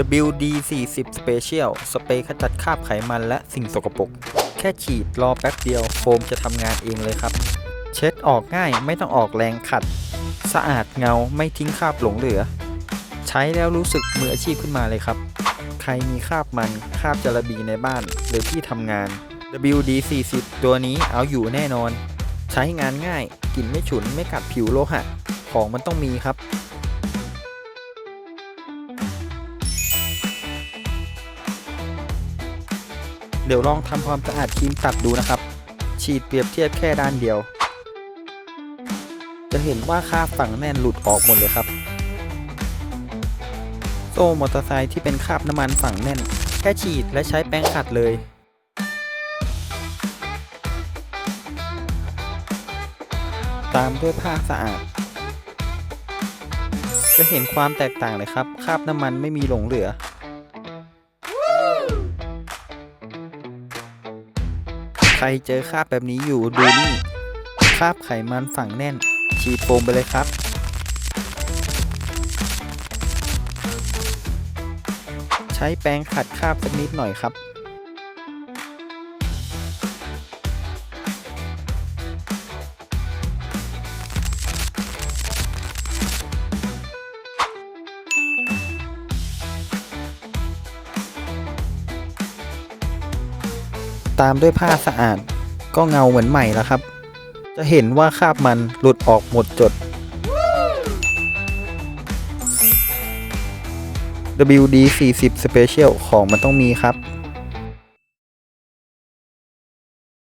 WD 40 Special สเปรย์ขจัดคราบไขมันและสิ่งสกปรก แค่ฉีดรอแป๊บเดียวโฟมจะทำงานเองเลยครับ เช็ดออกง่ายไม่ต้องออกแรงขัด สะอาดเงาไม่ทิ้งคราบหลงเหลือ ใช้แล้วรู้สึกมืออาชีพขึ้นมาเลยครับ ใครมีคราบมันคราบจระบีในบ้านหรือที่ทำงาน WD 40 ตัวนี้เอาอยู่แน่นอน ใช้งานง่ายกลิ่นไม่ฉุนไม่กัดผิวโลหะ ของมันต้องมีครับ เดี๋ยวลองทำความสะอาดครีมตัดดูนะครับ ฉีดเปรียบเทียบแค่ด้านเดียว จะเห็นว่าคราบฝังแน่นหลุดออกหมดเลยครับ โซ่มอเตอร์ไซค์ที่เป็นคราบน้ำมันฝังแน่น แค่ฉีดและใช้แป้งขัดเลยตามด้วยผ้าสะอาด จะเห็นความแตกต่างเลยครับ คราบน้ำมันไม่มีหลงเหลือ ใครเจอคราบแบบนี้อยู่ดูนี่คราบไขมันฝังแน่น ฉีดโฟมไปเลยครับ ใช้แปรงขัดคราบสักนิดหน่อยครับ ตามด้วยผ้าสะอาด ก็เงาเหมือนใหม่แล้วครับ จะเห็นว่าคราบมันหลุดออกหมดจด WD 40 Special ของมันต้องมีครับ